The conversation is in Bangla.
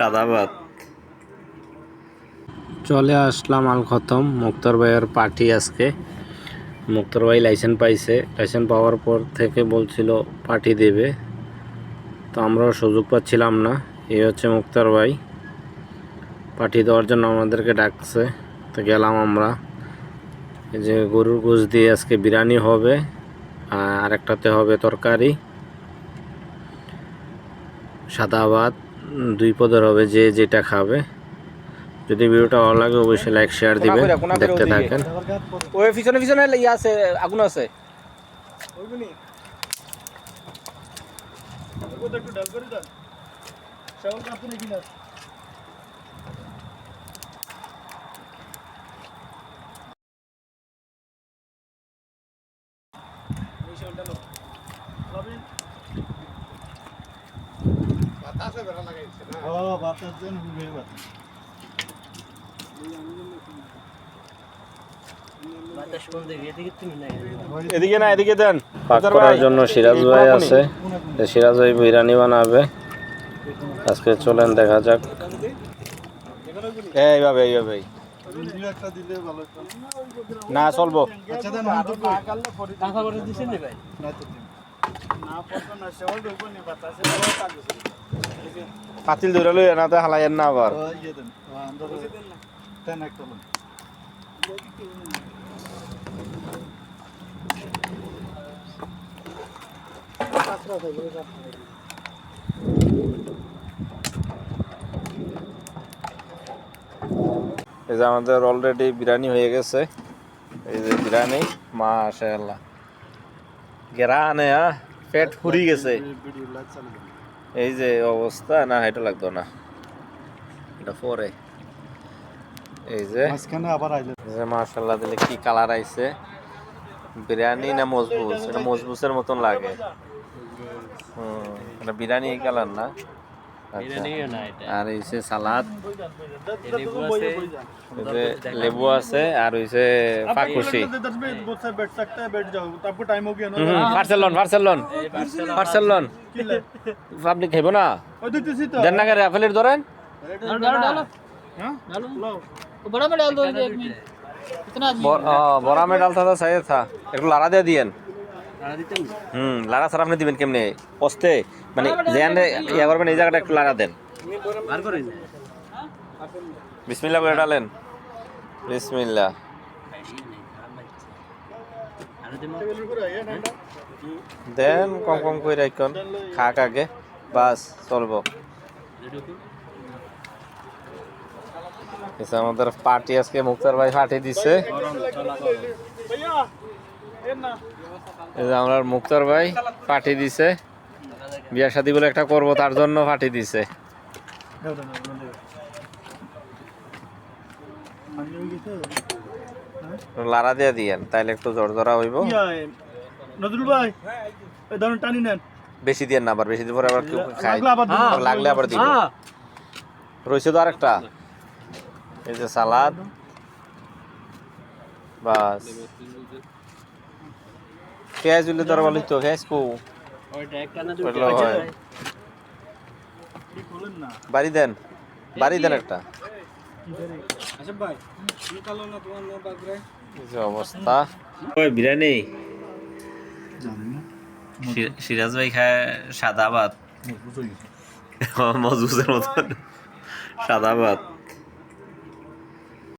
সাদা ভাত চলে আসলাম আল খতম। মুক্তার ভাইয়ের পার্টি আজকে। মুক্তার ভাই লাইসেন্স পাইছে। লাইসেন্স পাওয়ার পর থেকে বলছিল পার্টি দেবে। তো আমরাও সুযোগ পাচ্ছিলাম না। এই হচ্ছে মুক্তার ভাই। পার্টি দেওয়ার জন্য আমাদেরকে ডাকছে। তো গেলাম আমরা। এই যে গরুর গোশ দিয়ে আজকে বিরিয়ানি হবে। আর একটাতে হবে তরকারি। সাদা ভাত দুই পদের হবে যে যেটা খাবে। যদি ভিডিওটা ভালো লাগে অবশ্যই লাইক শেয়ার দিবেন দেখতে থাকেন। ওই পিছনে পিছনে ইয়ে আছে আগুন আছে। এদিকে না এদিকে দেন। পাক করার জন্য সিরাজ ভাই আছে। সিরাজ ভাই বিরিয়ানি বানাবে। আজকে চলেন দেখা যাক। এইভাবে এইভাবে না চলবো। পাতিল ধরে লই না তো হালাইয়েন না আবার। এই যে আমাদের অলরেডি বিরিয়ানি হয়ে গেছে। এই যে বিরিয়ানি, মাশাআল্লাহ। গেরানে হ্যাঁ পেট ফুরি গেছে। এই যে অবস্থা না এটা লাগতো না। এটা পরে। এই যে মাঝখানে আবার আইলে। যে মাশাআল্লাহ দিলে কি কালার আইছে। বিরিয়ানি না মজবুত এটা মজবুতের মতন লাগে। হুম এটা বিরিয়ানি কালার না। আচ্ছা। আর হইছে সালাদ লেবু আছে আর হইছে পাকুশি পার্সেলন পার্সেলন পার্সেলন পাবলিক খাইব না? দেন না গাড়ি আপেলের ধরেন। বড়া মে ডালতা সাইজ থা একটু লাড়া দিয়ে দিয়েন। হুম লাড়া ছাড়া আপনি দিবেন কেমনে? পস্তে মানে যেখান ইয়া করবেন এই জায়গাটা একটু লাড়া দেন। বিসমিল্লা করে ডালেন। বিসমিল্লা দেন কম কম করে রাখুন খাক আগে বাস চলবো। আমাদের পার্টি আজকে মুক্তার ভাই পার্টি দিছে। আমরা মুক্তার ভাই পাঠিয়ে দিছে। বিয়া শাদি বলে একটা করব তার জন্য পার্টি দিছে। ওই লাড়া দিয়ে দিয়েন তাইলে একটু জড়জড়া হইব। নজরুল ভাই এই দারুণ টানি নেন। বেশি দিয়ে না আবার বেশি দিয়ে পরে আবার কেউ খাই লাগলে আবার লাগলে আবার দিব। রয়েছে তো আরেকটা। এই যে সালাদ। বাস। পেঁয়াজ উল্লে তোর বলি তো পেঁয়াজ কো ওইগুলো। কি বলেন না বাড়ি দেন বাড়ি দেন একটা। আচ্ছা ভাই নিকালো না তোমার নো বাগরে এই যে অবস্থা। ওই বিরিয়ানি। জানি না। সিরাজ ভাই খায় সাদা ভাত। মজবুতের মতন। সাদা ভাত।